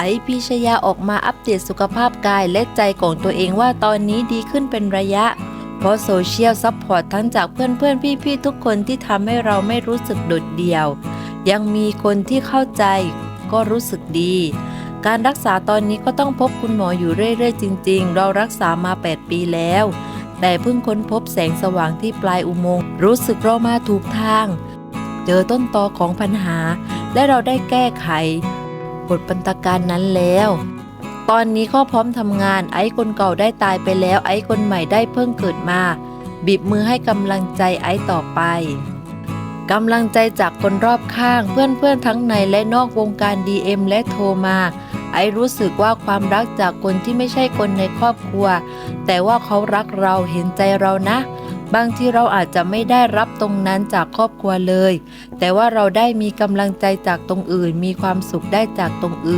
ไอพิชยาออกมาอัปเดตสุขภาพกายและใจของตัวเองว่าตอนนี้ดีขึ้นเป็นระยะ เพราะโซเชียลซัพพอร์ตทั้งจากเพื่อนๆ พี่ๆ ทุกคนที่ทำให้เราไม่รู้สึกโดดเดี่ยว ยังมีคนที่เข้าใจก็รู้สึกดี การรักษาตอนนี้ก็ต้องพบคุณหมออยู่เรื่อยๆ จริง ๆ เรารักษามา 8 ปีแล้ว แต่เพิ่งค้นพบแสงสว่างที่ปลายอุโมงค์รู้สึกเรามาถูกทาง เจอต้นตอของปัญหา และเราได้แก้ไข บทปันตการนั้นแล้ว ตอนนี้ก็พร้อมทำงานไอ้คนเก่าได้ตายไปแล้ว ไอ้คนใหม่ได้เพิ่งเกิดมา บีบมือให้กำลังใจไอ้ต่อไปกำลังใจจากคนรอบข้างเพื่อนๆทั้งในและนอกวงการ DM และโทรมา ไอ้รู้สึกว่าความรักจากคนที่ไม่ใช่คนในครอบครัว แต่ว่าเขารักเราเห็นใจเรานะ บางที่เราอาจจะไม่ได้รับตรงนั้นจากครอบครัวเลย แต่ว่าเราได้มีกำลังใจจากตรงอื่น มีความสุขได้จากตรงอื่น